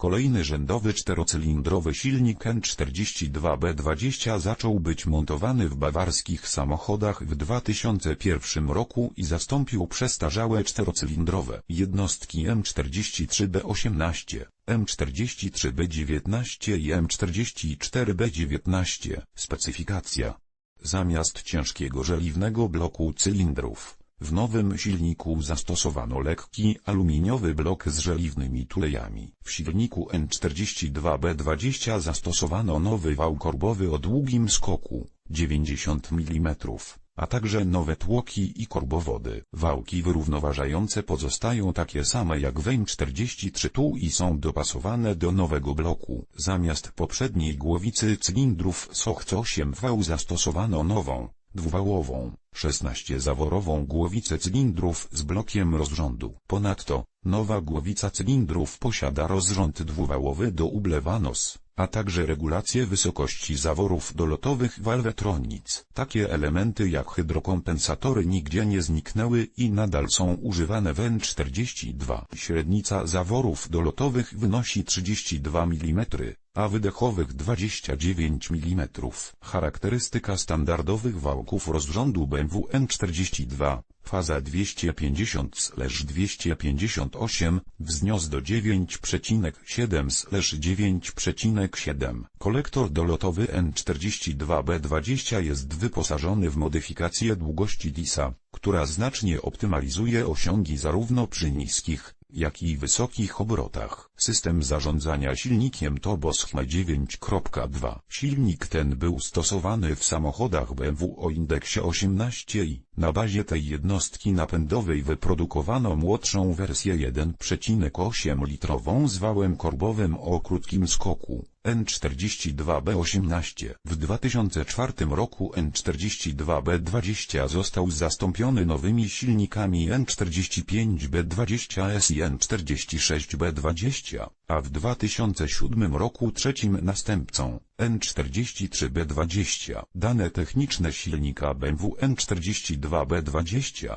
Kolejny rzędowy czterocylindrowy silnik N42B20 zaczął być montowany w bawarskich samochodach w 2001 roku i zastąpił przestarzałe czterocylindrowe jednostki M43B18, M43B19 i M44B19. Specyfikacja Zamiast ciężkiego żeliwnego bloku cylindrów, w nowym silniku zastosowano lekki aluminiowy blok z żeliwnymi tulejami. W silniku N42B20 zastosowano nowy wał korbowy o długim skoku 90 mm, a także nowe tłoki i korbowody. Wałki wyrównoważające pozostają takie same jak w M43 tu i są dopasowane do nowego bloku. Zamiast poprzedniej głowicy cylindrów SOX 8V zastosowano nową, dwuwałową, 16-zaworową głowicę cylindrów z blokiem rozrządu. Ponadto, nowa głowica cylindrów posiada rozrząd dwuwałowy do ublewanos, a także regulację wysokości zaworów dolotowych walwetronic. Takie elementy jak hydrokompensatory nigdzie nie zniknęły i nadal są używane w N42. Średnica zaworów dolotowych wynosi 32 mm, a wydechowych 29 mm. Charakterystyka standardowych wałków rozrządu BMW N42, faza 250-258, wznios do 9,7-9,7. Kolektor dolotowy N42B20 jest wyposażony w modyfikację długości DISA, która znacznie optymalizuje osiągi zarówno przy niskich, jak i wysokich obrotach. System zarządzania silnikiem to Boschma 9.2. Silnik ten był stosowany w samochodach BMW o indeksie 18 i na bazie tej jednostki napędowej wyprodukowano młodszą wersję 1,8 litrową z wałem korbowym o krótkim skoku. N42B18. W 2004 roku N42B20 został zastąpiony nowymi silnikami N45B20S i N46B20, a w 2007 roku trzecim następcą N43B20. Dane techniczne silnika BMW N42B20